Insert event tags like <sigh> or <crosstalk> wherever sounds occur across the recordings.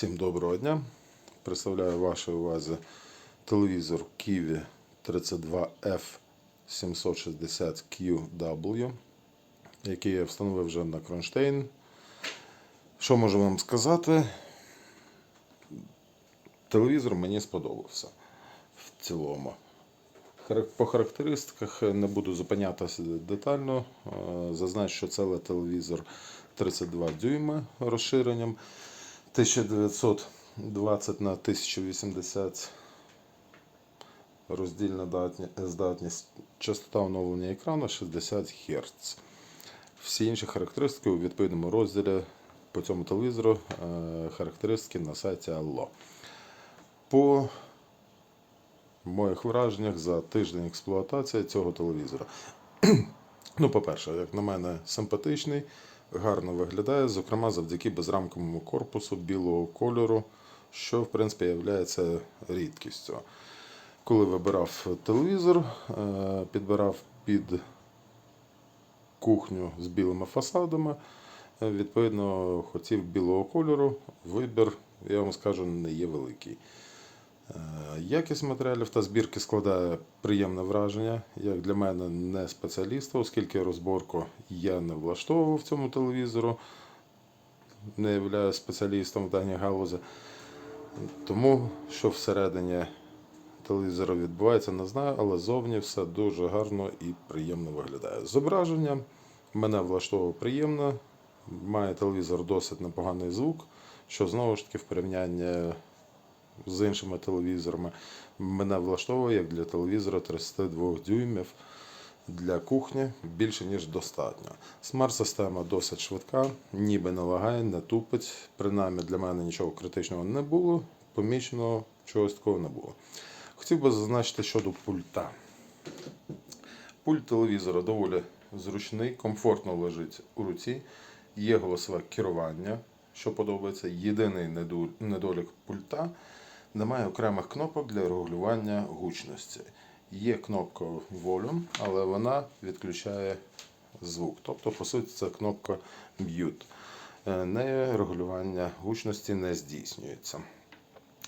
Всім доброго дня. Представляю вашій увазі телевізор Kiwi 32F760QW, який я встановив вже на кронштейн. Що можу вам сказати? Телевізор мені сподобався в цілому. По характеристиках не буду зупинятися детально. Е, Зазначу, що це телевізор 32 дюйма розширенням 1920 на 1080 роздільна здатність, частота оновлення екрану 60 Гц. Всі інші характеристики у відповідному розділі по цьому телевізору е, характеристики на сайті Allo. По моїх враженнях за тиждень експлуатації цього телевізора. <clears throat> Ну, по-перше, як на мене, симпатичний, гарно виглядає, зокрема завдяки безрамковому корпусу білого кольору, що в принципі є рідкістю. Коли вибирав телевізор, е, підбирав під кухню з білими фасадами, е, відповідно, хотів білого кольору. Вибір, я вам скажу, не є великий. Е, Якість матеріалів та збірки складає приємне враження, як для мене не спеціаліста, оскільки розборку я не влаштовував в цьому телевізору, не являюсь спеціалістом в даній галузі. Тому що всередині телевізора відбувається, не знаю, але зовні все дуже гарно і приємно виглядає. Зображення мене влаштовувало приємно, має телевізор досить непоганий звук, що знову ж таки в порівнянні з іншими телевізорами. Мене влаштовує як для телевізора 32 дюймів. Для кухні більше ніж достатньо. Смарт-система досить швидка, ніби не лагає, не тупить. Принаймні для мене нічого критичного не було, поміченого чогось такого не було. Хотів би зазначити щодо пульта. Пульт телевізора доволі зручний, комфортно лежить у руці, є голосове керування, що подобається. Єдиний недолік пульта немає окремих кнопок для регулювання гучності. Є кнопка Volume, але вона відключає звук. Тобто, по суті, це кнопка Mute. Е, Нею регулювання гучності не здійснюється.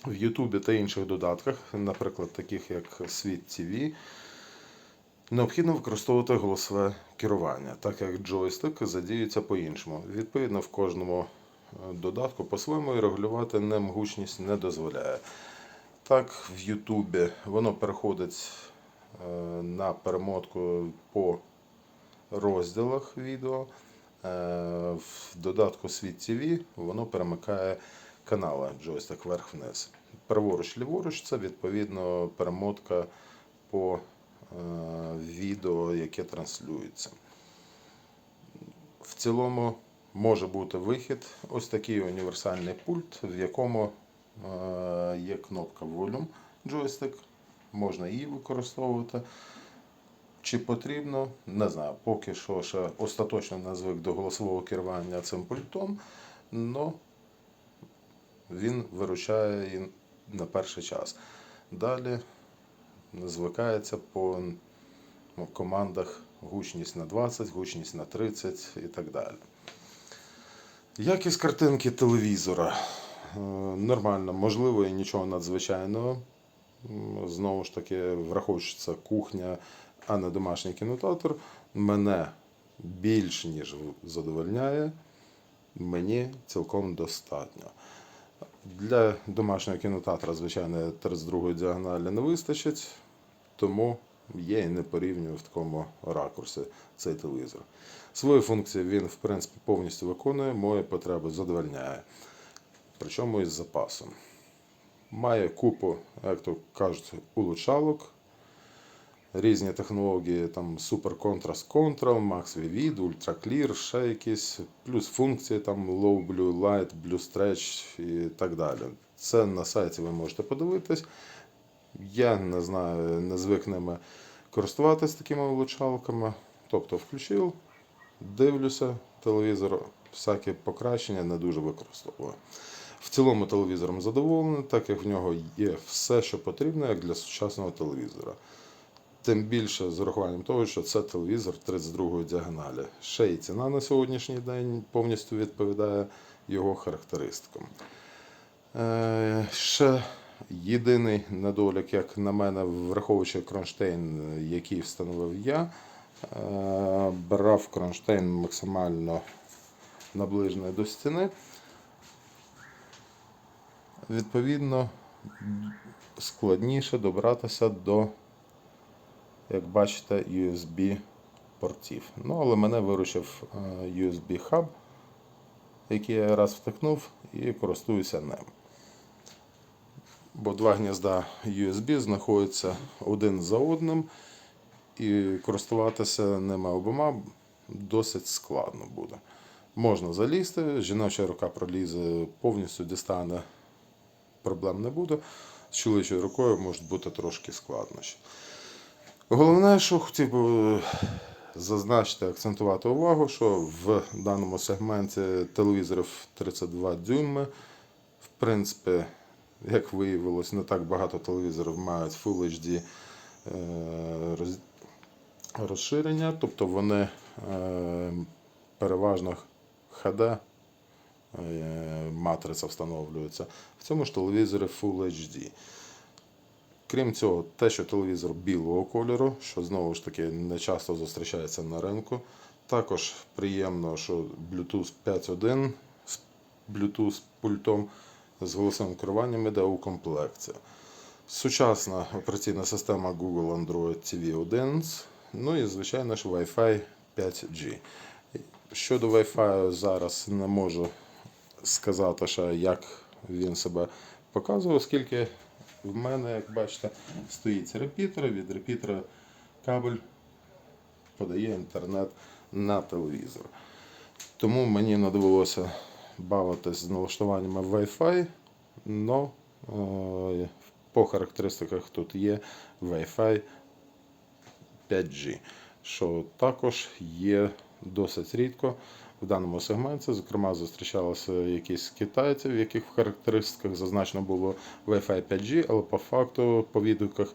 В Ютубі та інших додатках, наприклад, таких як Світ TV, необхідно використовувати голосове керування, так як джойстик задіюється по-іншому. Відповідно, в кожному додатку по-своєму і регулювати ним гучність не дозволяє. Так, в Ютубі воно переходить е, на перемотку по розділах відео. Е, В додатку Світ TV воно перемикає канали джойстик вверх-вниз. Праворуч, ліворуч це відповідно перемотка по е, відео, яке транслюється. В цілому може бути вихід, ось такий універсальний пульт, в якому е, є кнопка Volume джойстик, можна її використовувати. Чи потрібно, не знаю, поки що ще остаточно не звик до голосового керування цим пультом, але він виручає і на перший час. Далі звикається по ну, командах гучність на 20, гучність на 30 і так далі. Якість картинки телевізора е, нормально, можливо, і нічого надзвичайного. Знову ж таки, враховуючи, це кухня, а не домашній кінотеатр, мене більш ніж задовольняє, мені цілком достатньо. Для домашнього кінотеатра, звичайно, 32 діагоналі не вистачить, тому є і не порівнюю в такому ракурсі цей телевізор. Свої функції він, в принципі, повністю виконує, мої потреби задовольняє. Причому із запасом. Має купу, як то кажуть, улучшалок, різні технології, там Super Contrast Control, Max Vivid, Ultra Clear, ще якісь, плюс функції там Low Blue Light, Blue Stretch і так далі. Це на сайті ви можете подивитись. Я не знаю, не звик ними користуватися такими влучалками. Тобто включив, дивлюся телевізор, всякі покращення не дуже використовую. В цілому телевізором задоволений, так як в нього є все, що потрібно, як для сучасного телевізора. Тим більше з урахуванням того, що це телевізор 32 діагоналі. Ще й ціна на сьогоднішній день повністю відповідає його характеристикам. Е, Ще єдиний недолік, як на мене, враховуючи кронштейн, який встановив я, е, брав кронштейн максимально наближений до стіни. Відповідно, складніше добратися до, як бачите, USB портів. Ну, але мене виручив е, USB хаб, який я раз втикнув і користуюся ним. Бо два гнізда USB знаходяться один за одним, і користуватися ними обома досить складно буде. Можна залізти, жіноча рука пролізе, повністю дістане, проблем не буде. З чоловічою рукою можуть бути трошки складнощі. Головне, що хотів би зазначити, акцентувати увагу, що в даному сегменті телевізорів 32 дюйми, в принципі, як виявилось, не так багато телевізорів мають Full HD е, розширення, тобто вони е, переважно HD е, матриця встановлюється. В цьому ж телевізорі Full HD. Крім цього, те, що телевізор білого кольору, що знову ж таки не часто зустрічається на ринку. Також приємно, що Bluetooth 5.1 з Bluetooth пультом з голосовим керуванням іде у комплекті. Сучасна операційна система Google Android TV 11, ну і звичайно ж Wi-Fi 5G. Щодо Wi-Fi зараз не можу сказати, ще, як він себе показує, оскільки в мене, як бачите, стоїть репітер, від репітера кабель подає інтернет на телевізор. Тому мені не довелося бавитись з налаштуваннями Wi-Fi, але по характеристиках тут є Wi-Fi 5G, що також є досить рідко в даному сегменті. Зокрема, зустрічалися якісь китайці, в яких в характеристиках зазначено було Wi-Fi 5G, але по факту, по відгуках,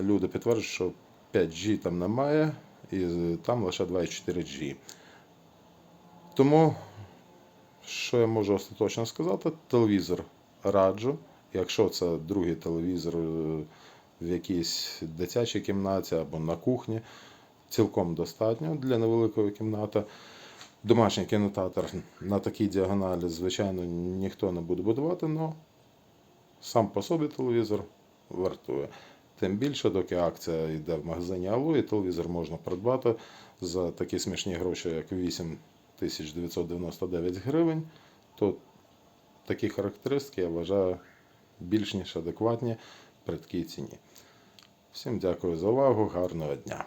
люди підтверджують, що 5G там немає, і там лише 2,4G. Тому, що я можу остаточно сказати, телевізор раджу. Якщо це другий телевізор е, в якійсь дитячій кімнаті або на кухні, цілком достатньо для невеликої кімнати. Домашній кінотеатр на такій діагоналі, звичайно, ніхто не буде будувати, але сам по собі телевізор вартує. Тим більше, доки акція йде в магазині Алло, і телевізор можна придбати за такі смішні гроші, як 8 999 гривень, то такі характеристики я вважаю більш ніж адекватні при такій ціні. Всім дякую за увагу, гарного дня!